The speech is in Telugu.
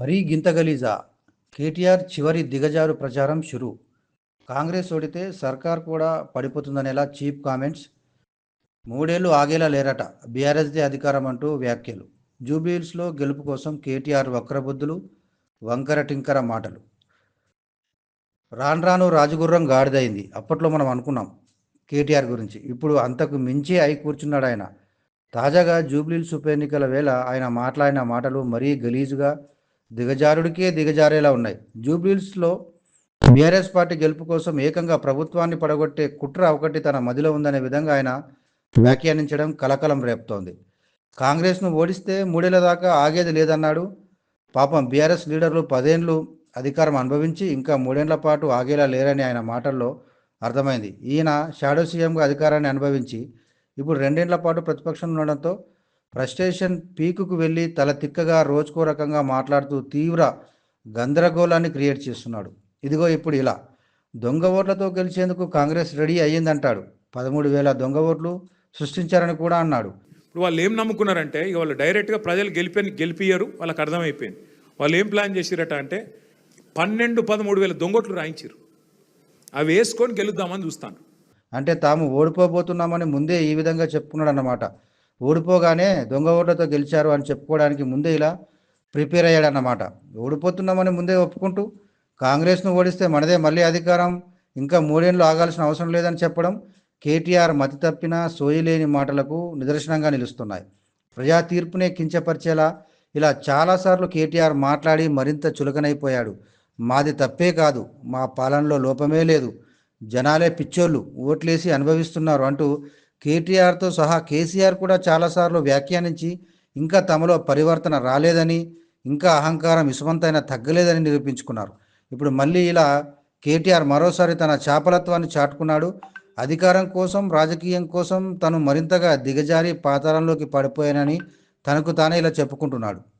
మరీ గింత గలీజా. కేటీఆర్ చివరి దిగజారు ప్రచారం షురు. కాంగ్రెస్ ఓడితే సర్కార్ కూడా పడిపోతుందనేలా చీప్ కామెంట్స్. మూడేళ్ళు ఆగేలా లేరట. బీఆర్ఎస్దే అధికారం అంటూ వ్యాఖ్యలు. జూబ్లీహిల్స్లో గెలుపు కోసం కేటీఆర్ వక్రబుద్ధులు వంకర టింకర మాటలు. రాను రాను రాజగుర్రం గాడిదైంది. అప్పట్లో మనం అనుకున్నాం కేటీఆర్ గురించి. ఇప్పుడు అంతకు మించి అయి కూర్చున్నాడు ఆయన. తాజాగా జూబ్లీహిల్స్ ఉప ఎన్నికల వేళ ఆయన మాట్లాడిన మాటలు మరీ గలీజుగా దిగజారుడికే దిగజారేలా ఉన్నాయి. జూబ్లీస్లో బీఆర్ఎస్ పార్టీ గెలుపు కోసం ఏకంగా ప్రభుత్వాన్ని పడగొట్టే కుట్ర ఒకటి తన మదిలో ఉందనే విధంగా ఆయన వ్యాఖ్యానించడం కలకలం రేపుతోంది. కాంగ్రెస్ను ఓడిస్తే మూడేళ్ళ దాకా ఆగేది లేదన్నాడు. పాపం బీఆర్ఎస్ లీడర్లు పదేండ్లు అధికారం అనుభవించి ఇంకా మూడేళ్ళ పాటు ఆగేలా లేరని ఆయన మాటల్లో అర్థమైంది. ఈయన షాడో సీఎంగా అధికారాన్ని అనుభవించి ఇప్పుడు రెండేళ్ళ పాటు ప్రతిపక్షం ఉండడంతో ఫ్రస్ట్రేషన్ పీకుకు వెళ్ళి తల తిక్కగా రోజుకో రకంగా మాట్లాడుతూ తీవ్ర గందరగోళాన్ని క్రియేట్ చేస్తున్నాడు. ఇదిగో ఇప్పుడు ఇలా. దొంగ ఓట్లతో గెలిచేందుకు కాంగ్రెస్ రెడీ అయ్యిందంటాడు. పదమూడు వేల దొంగ ఓట్లు సృష్టించారని కూడా అన్నాడు. ఇప్పుడు వాళ్ళు ఏం నమ్ముకున్నారంటే ఇక వాళ్ళు డైరెక్ట్గా ప్రజలు గెలిపి గెలిపియ్యరు వాళ్ళకి అర్థమైపోయింది. వాళ్ళు ఏం ప్లాన్ చేసిరట అంటే పన్నెండు పదమూడు వేల దొంగోట్లు రాయించారు అవి వేసుకొని గెలుద్దామని చూస్తాను అంటే తాము ఓడిపోబోతున్నామని ముందే ఈ విధంగా చెప్పుకున్నాడు అన్నమాట ఓడిపోగానే దొంగ ఓట్లతో గెలిచారు అని చెప్పుకోవడానికి ముందే ఇలా ప్రిపేర్ అయ్యాడన్నమాట. ఓడిపోతున్నామని ముందే ఒప్పుకుంటూ కాంగ్రెస్ను ఓడిస్తే మనదే మళ్ళీ అధికారం. ఇంకా మూడేళ్ళు ఆగాల్సిన అవసరం లేదని చెప్పడం కేటీఆర్ మతి తప్పిన సోయిలేని మాటలకు నిదర్శనంగా నిలుస్తున్నాయి. ప్రజా తీర్పునే కించపరిచేలా ఇలా చాలాసార్లు కేటీఆర్ మాట్లాడి మరింత చులకనైపోయాడు. మాది తప్పే కాదు మా పాలనలో లోపమే లేదు. జనాలే పిచ్చోళ్ళు ఓట్లేసి అనుభవిస్తున్నారు అంటూ కేటీఆర్తో సహా కేసీఆర్ కూడా చాలాసార్లు వ్యాఖ్యానించి ఇంకా తమలో పరివర్తన రాలేదని ఇంకా అహంకారం ఇసుమంతైనా తగ్గలేదని నిరూపించుకున్నారు. ఇప్పుడు మళ్ళీ ఇలా కేటీఆర్ మరోసారి తన చాపలత్వాన్ని చాటుకున్నాడు. అధికారం కోసం రాజకీయం కోసం తను మరింతగా దిగజారి పాతాళంలోకి పడిపోయానని తనకు తానే ఇలా చెప్పుకుంటున్నాడు.